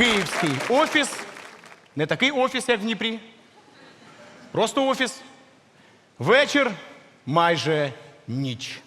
Київський офіс. Не такий офіс, як в Дніпрі. Просто офіс. Вечір майже ніч.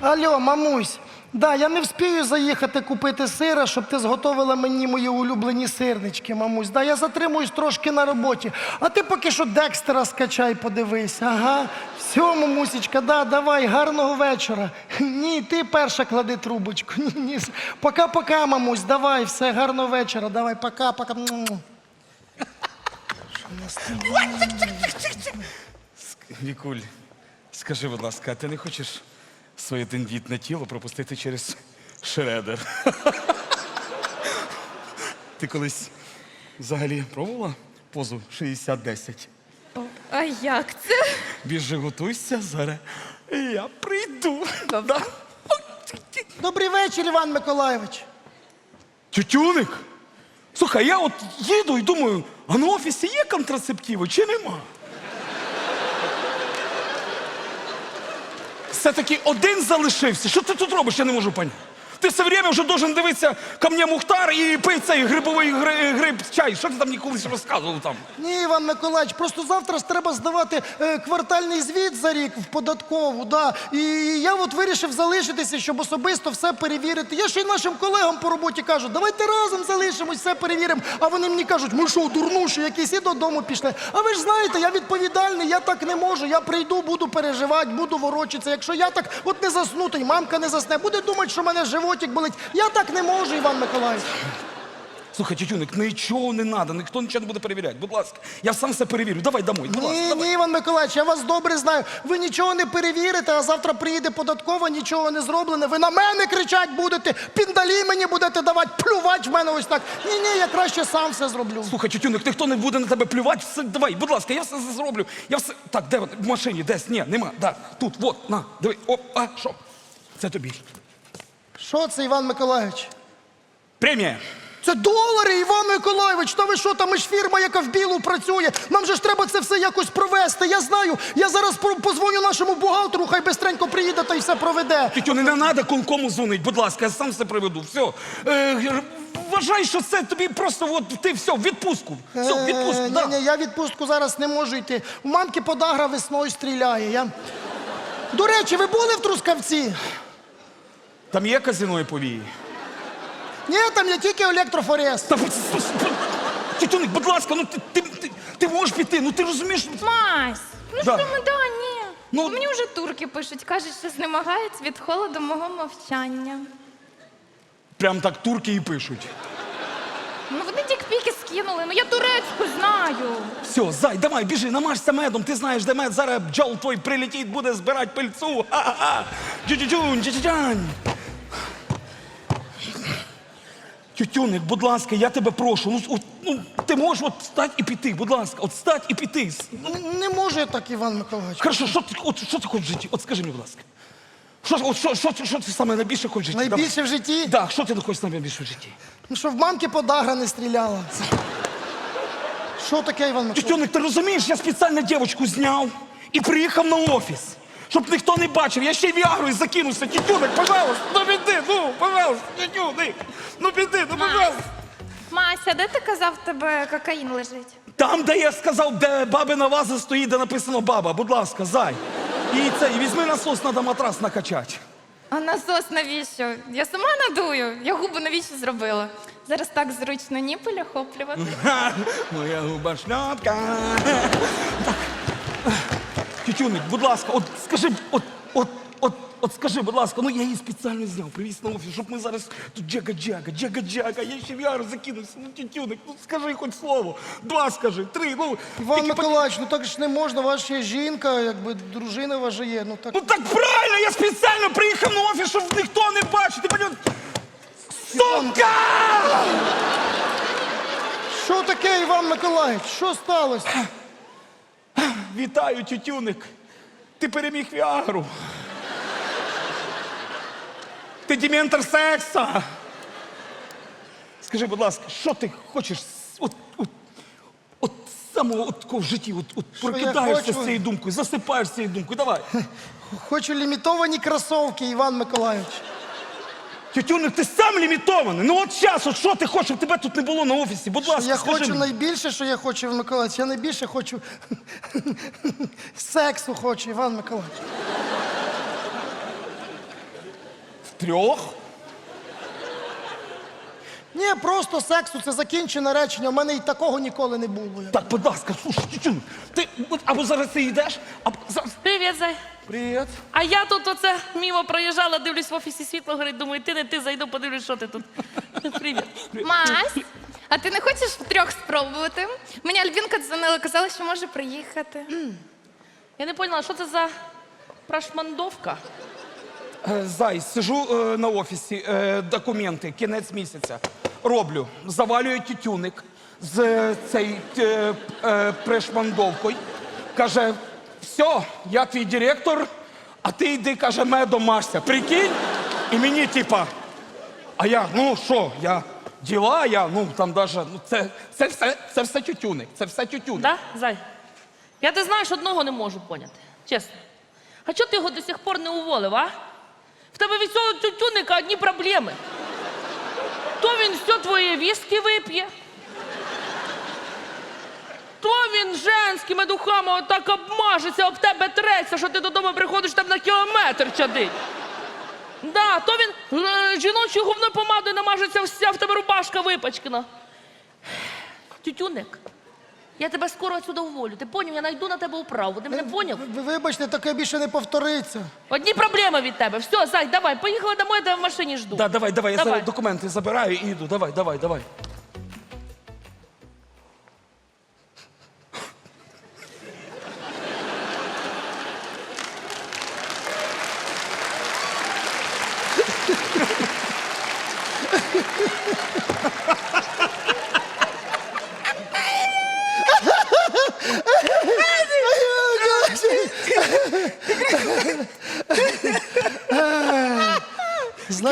Алло, мамусь, да, я не вспію заїхати купити сира, щоб ти зготовила мені мої улюблені сирнички, мамусь. Да, я затримуюсь трошки на роботі. А ти поки що Декстера скачай, подивись. Ага. Все, мамусечка, да, давай, гарного вечора. Ні, ти перша клади трубочку. Ні, ні. Пока-пока, мамусь, давай, все, гарного вечора. Давай, пока-пока. Вікуль, скажи, будь ласка, а ти не хочеш своє тендітне тіло пропустити через шредер? Ти колись взагалі пробувала позу 60-10? А як це? Біжи, готуйся, зараз я прийду. Добрий вечір, Іван Миколайович. Тютюник? Слухай, я от їду і думаю, а на офісі є контрацептиви чи нема? Все-таки один залишився. Що ти тут робиш? Я не можу поняти. Ти все время вже должен дивитися ко мне Мухтар і пити цей грибовий гри- гриб чай. Що ти там мені колись розказував там? Ні, Іван Миколаївич, просто завтра треба здавати е, квартальний звіт за рік в податкову. Да. І я от вирішив залишитися, щоб особисто все перевірити. Я ще й нашим колегам по роботі кажу, давайте разом залишимось, все перевіримо. А вони мені кажуть, ми що, дурнуші якісь і додому пішли. А ви ж знаєте, я відповідальний, я так не можу. Я прийду, буду переживати, буду ворочитися. Якщо я так от не засну, то й мамка не засне, буде думати, що мене животик болить. Я так не можу, Іван Миколаївич. Слухай, тютюник, нічого не треба, ніхто нічого не буде перевіряти. Будь ласка, я сам все перевірю. Давай домой. Будь ласка, Ні, давай. ні, Іван Миколаївич, я вас добре знаю. Ви нічого не перевірите, а завтра приїде податкова, нічого не зроблене. Ви на мене кричать будете, піндалі мені будете давати, плювати в мене ось так. Ні, ні, я краще сам все зроблю. Слухай, тютюник, ніхто не буде на тебе плювати. Все, давай, будь ласка, я все зроблю. Я все. Так, де? В машині, десь? Ні, нема. Да, тут, от, на, диви. Оп, а, що? Це тобі. Що це, Іван Миколаївич? Премія. Це долари, Іван Миколаївич. Та ви що, там ми ж фірма, яка в білу працює. Нам же ж треба це все якось провести. Я знаю. Я зараз позвоню нашому бухгалтеру, хай бистренько приїде та й все проведе. Тютю, не треба конкому дзвонить, будь ласка, я сам все приведу. Все. Е, вважай, що це тобі просто от ти все, в відпустку. Все, в відпустку. Е, да. Ні, ні, я відпустку зараз не можу йти. У мамки подагра весною стріляє. Я... До речі, ви були в Трускавці? Там є казино і повії. Ні, там є тільки електрофорест. Та Тютюник, будь ласка, ну ти, ти, ти, ти можеш піти, ну ти розумієш. Мась, ну Да. що ми, да, ні. Ну- Мені вже турки пишуть, кажуть, що знемагають від холоду мого мовчання. Прям так турки і пишуть. Ну вони тік-піки скинули, ну я турецьку знаю. Все, зай, давай, біжи, намажся медом. Ти знаєш, де мед. Зараз бджол твій прилетить, буде збирати пильцу. Ха-ха-ха. Джу-джу-джун, джу-джу-джань. Тютюник, будь ласка, я тебе прошу. Ну, от, ну, ти можеш от встати і піти, будь ласка, от встати і піти. Н- Не можу я так, Іван Миколаївич. Хорошо, що ти, от, що ти хочеш в житті? От скажи мені, будь ласка. Що, от, що, що, що ти саме найбільше хочеш в житті? Найбільше в житті, Так, да, що ти хочеш найбільше в житті? ну, що в мамки подагра не стріляла. Що таке, Іван Миколаївич? Тютюник, ти розумієш, я спеціально дівчинку зняв і приїхав на офіс, щоб ніхто не бачив. Я ще й віагрою закинувся. Тютюник, пожалуйста, ну піди, ну, пожалуйста, тютюник. Ну піди, ну, пожалуйста. Мася, де ти казав, в тебе кокаїн лежить? Там, де я сказав, де бабина ваза стоїть, де написано баба, будь ласка, зай. І це, і візьми насос, треба матрас накачати. А насос навіщо? Я сама надую. Я губи навіщо зробила? Зараз так зручно ніпель охоплювати. Ха, Моя губа шляпка. Тютюник, будь ласка, от скажи, от, от, от, от скажи, будь ласка, ну я її спеціально зняв, привіз на офіс, щоб ми зараз тут джага-джага, джага-джага, я ще віару закинувся, ну тютюник, ну скажи хоч слово, два скажи, три, ну. Іван тільки по- Миколаївич, ну так ж не можна, ваша є жінка, якби дружина ваша є. Ну так. Ну так правильно, я спеціально приїхав на офіс, щоб ніхто не бачив, ти понімаєш? Сука! Що таке, Іван Миколаївич? Що сталося? Вітаю, тютюник. Ти переміг Віагру. Ти дементор секса. Скажи, будь ласка, що ти хочеш от, от, от самого от в житті, от, от я прокидаєшся хочу? з цією думкою, засипаєш з цією думкою. Давай. Хочу лімітовані кросовки, Іван Миколаївич. Тютюник, ти сам лімітований. Ну от зараз, от що ти хочеш, щоб тебе тут не було на офісі? Будь ласка, Я скажи хочу мені. найбільше, що я хочу, Іван Миколаївич. Я найбільше хочу сексу хочу, Іван Миколаївич. Трьох? Ні, просто сексу це закінчене речення. У мене і такого ніколи не було. Так, будь ласка, слушай, Тютюник, ти от або зараз ти йдеш, або зараз. Привіт, зай. Привіт. А я тут оце мімо проїжджала, дивлюсь в офісі світло горить, думаю, ти не ти зайду, подивлюсь, що ти тут. Привіт. Мась, а ти не хочеш втрьох спробувати? Мені Альбінка дзвонила, казала, що може приїхати. Я не поняла, що це за прошмандовка? Е, Зай, сижу е, на офісі, е, документи, кінець місяця. Роблю, завалюю тютюник з цей е, е, прешмандовкою. Каже, все, я твій директор, а ти йди, каже, медом машся. Прикинь? І мені, типа, а я, ну що, я діла, я, ну там даже, ну це, це все, це все тютюник, це все тютюник. Да, зай? Я ти знаєш, одного не можу поняти. Чесно. А чого ти його до сих пор не уволив, а? В тебе від цього тютюника одні проблеми. То він все твоє віскі вип'є. То він женськими духами отак обмажеться, об тебе треться, що ти додому приходиш там на кілометр чадить. Да, то він е, жіночою губною помадою намажеться, вся в тебе рубашка випачкана. Тютюник, я тебе скоро отсюда уволю. Ти поняв? Я найду на тебе управу. Ти мене поняв? Ви вибачте, таке більше не повториться. Одні проблеми від тебе. Все, зай, давай, поїхала домой, я тебе в машині жду. Да, давай, давай, я Давай. зараз документи забираю і йду. Давай, давай, давай.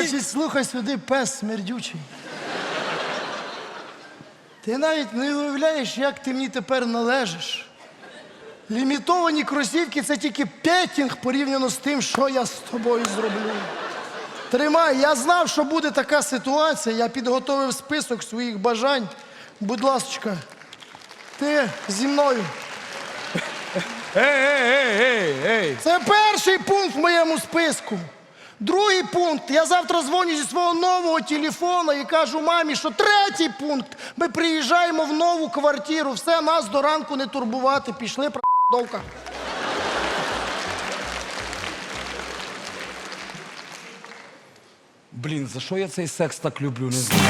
Значить, слухай сюди, пес смердючий. Ти навіть не уявляєш, як ти мені тепер належиш. Лімітовані кросівки це тільки петінг порівняно з тим, що я з тобою зроблю. Тримай, я знав, що буде така ситуація. Я підготовив список своїх бажань. Будь ласка, ти зі мною. Ей, ей, ей, ей, ей. Це перший пункт в моєму списку. Другий пункт. Я завтра дзвоню зі свого нового телефона і кажу мамі, що третій пункт. Ми приїжджаємо в нову квартиру. Все, нас до ранку не турбувати. Пішли про**довка. Блін, за що я цей секс так люблю? Не знаю.